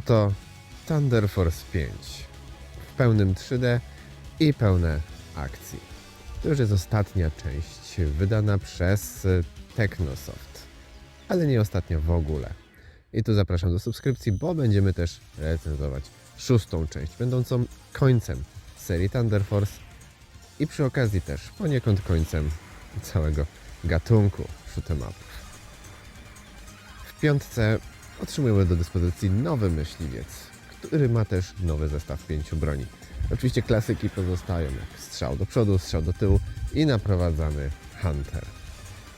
Oto Thunder Force 5 w pełnym 3D i pełne akcji. To już jest ostatnia część wydana przez y, Technosoft, ale nie ostatnia w ogóle. I tu zapraszam do subskrypcji, bo będziemy też recenzować szóstą część, będącą końcem serii Thunder Force i przy okazji też poniekąd końcem całego gatunku shoot'em upów. W piątce otrzymujemy do dyspozycji nowy myśliwiec, który ma też nowy zestaw pięciu broni. Oczywiście klasyki pozostają jak strzał do przodu, strzał do tyłu i naprowadzany Hunter.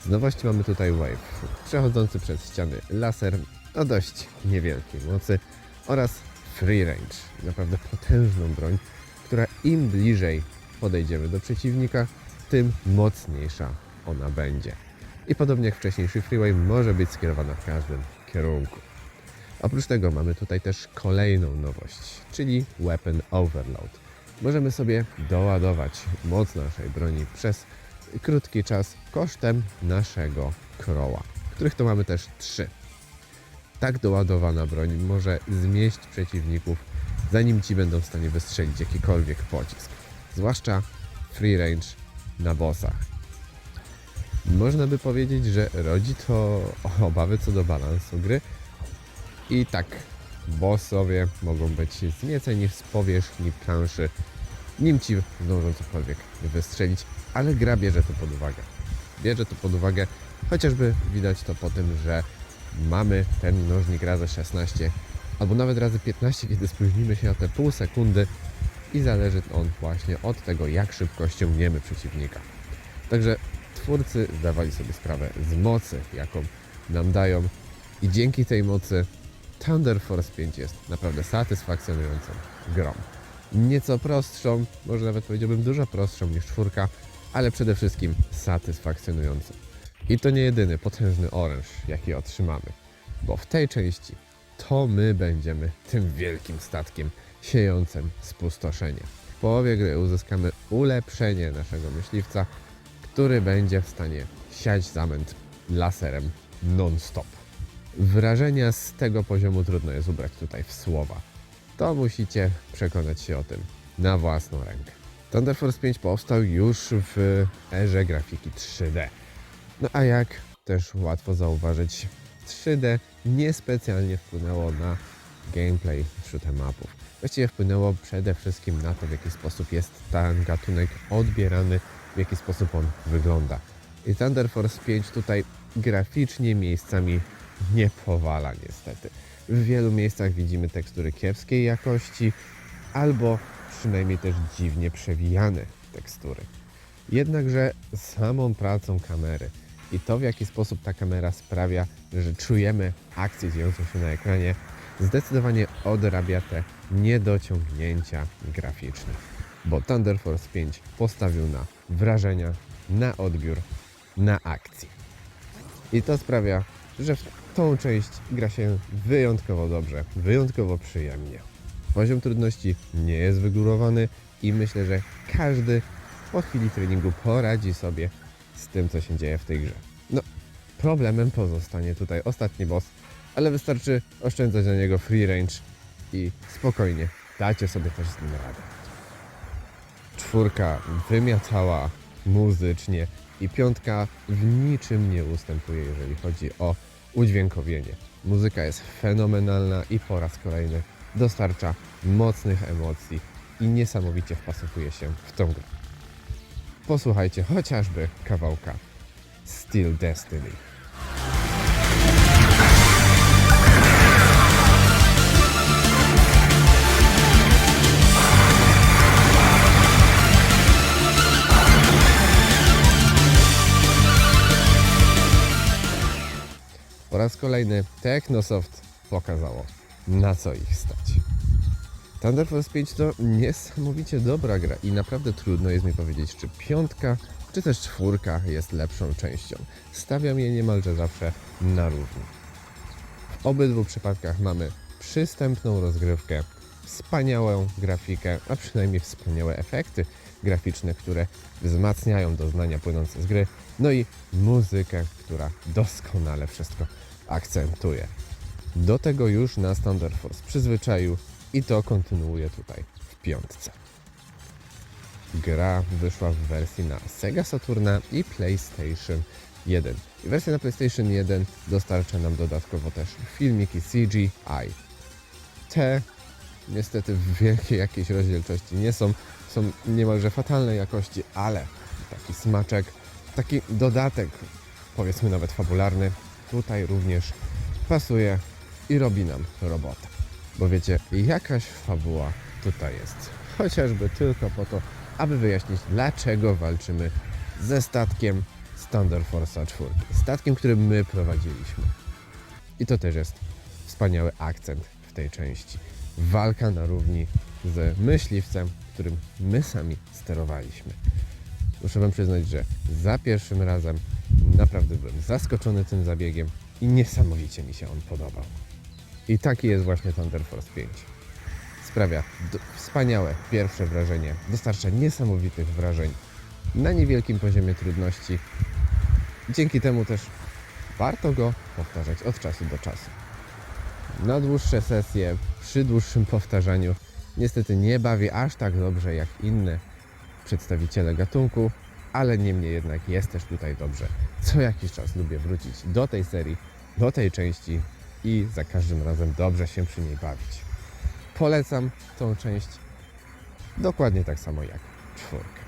Z nowości mamy tutaj Wave, przechodzący przez ściany laser o dość niewielkiej mocy oraz Free Range, naprawdę potężną broń, która im bliżej podejdziemy do przeciwnika, tym mocniejsza ona będzie. I podobnie jak wcześniejszy Freeway może być skierowana w każdym kierunku. Oprócz tego mamy tutaj też kolejną nowość, czyli Weapon Overload. Możemy sobie doładować moc naszej broni przez krótki czas kosztem naszego kroła, których to mamy też trzy. Tak doładowana broń może zmieść przeciwników, zanim ci będą w stanie wystrzelić jakikolwiek pocisk. Zwłaszcza free range na bossach. Można by powiedzieć, że rodzi to obawy co do balansu gry, i tak, bossowie mogą być znieceni z powierzchni planszy, nim ci zdążą cokolwiek wystrzelić, ale gra bierze to pod uwagę. Bierze to pod uwagę, chociażby widać to po tym, że mamy ten mnożnik razy 16, albo nawet razy 15, kiedy spóźnimy się o te pół sekundy i zależy on właśnie od tego, jak szybko ściągniemy przeciwnika. Także twórcy zdawali sobie sprawę z mocy, jaką nam dają i dzięki tej mocy Thunder Force 5 jest naprawdę satysfakcjonującą grą. Nieco prostszą, może nawet powiedziałbym dużo prostszą niż czwórka, ale przede wszystkim satysfakcjonującą. I to nie jedyny potężny oręż, jaki otrzymamy, bo w tej części to my będziemy tym wielkim statkiem siejącym spustoszenie. W połowie gry uzyskamy ulepszenie naszego myśliwca, który będzie w stanie siać zamęt laserem non-stop. Wrażenia z tego poziomu trudno jest ubrać tutaj w słowa. To musicie przekonać się o tym na własną rękę. Thunder Force 5 powstał już w erze grafiki 3D. No a jak też łatwo zauważyć, 3D niespecjalnie wpłynęło na gameplay shoot'em upów. Właściwie wpłynęło przede wszystkim na to, w jaki sposób jest ten gatunek odbierany, w jaki sposób on wygląda. I Thunder Force 5 tutaj graficznie miejscami nie powala niestety. W wielu miejscach widzimy tekstury kiepskiej jakości albo przynajmniej też dziwnie przewijane tekstury. Jednakże samą pracą kamery i to w jaki sposób ta kamera sprawia, że czujemy akcję dziejącą się na ekranie, zdecydowanie odrabia te niedociągnięcia graficzne. Bo Thunder Force 5 postawił na wrażenia, na odbiór, na akcję. I to sprawia, że w tą część gra się wyjątkowo dobrze, wyjątkowo przyjemnie. Poziom trudności nie jest wygórowany i myślę, że każdy po chwili treningu poradzi sobie z tym, co się dzieje w tej grze. No, problemem pozostanie tutaj ostatni boss, ale wystarczy oszczędzać na niego free range i spokojnie dacie sobie też z nim radę. Czwórka wymiatała muzycznie i piątka w niczym nie ustępuje, jeżeli chodzi o udźwiękowienie. Muzyka jest fenomenalna i po raz kolejny dostarcza mocnych emocji i niesamowicie wpasowuje się w tą grę. Posłuchajcie chociażby kawałka Still Destiny. Raz kolejny Technosoft pokazało, na co ich stać. Thunder Force 5 to niesamowicie dobra gra i naprawdę trudno jest mi powiedzieć, czy piątka, czy też czwórka jest lepszą częścią. Stawiam je niemalże zawsze na równi. W obydwu przypadkach mamy przystępną rozgrywkę, wspaniałą grafikę, a przynajmniej wspaniałe efekty graficzne, które wzmacniają doznania płynące z gry, no i muzykę, która doskonale wszystko akcentuje. Do tego już nas Thunder Force przyzwyczaił i to kontynuuje tutaj w piątce. Gra wyszła w wersji na Sega Saturna i PlayStation 1. I wersja na PlayStation 1 dostarcza nam dodatkowo też filmiki CGI. Te niestety w wielkiej jakiejś rozdzielczości nie są, są niemalże fatalnej jakości, ale taki smaczek, taki dodatek, powiedzmy nawet fabularny, tutaj również pasuje i robi nam robotę. Bo wiecie, jakaś fabuła tutaj jest. Chociażby tylko po to, aby wyjaśnić, dlaczego walczymy ze statkiem z Thunder Force'a 4. Statkiem, który my prowadziliśmy. I to też jest wspaniały akcent w tej części. Walka na równi z myśliwcem, którym my sami sterowaliśmy. Muszę Wam przyznać, że za pierwszym razem naprawdę byłem zaskoczony tym zabiegiem i niesamowicie mi się on podobał. I taki jest właśnie Thunder Force 5. Sprawia wspaniałe pierwsze wrażenie, dostarcza niesamowitych wrażeń na niewielkim poziomie trudności. Dzięki temu też warto go powtarzać od czasu do czasu. Na dłuższe sesje, przy dłuższym powtarzaniu, niestety nie bawi aż tak dobrze jak inne przedstawiciele gatunku, ale niemniej jednak jest też tutaj dobrze. Co jakiś czas lubię wrócić do tej serii, do tej części i za każdym razem dobrze się przy niej bawić. Polecam tą część dokładnie tak samo jak czwórkę.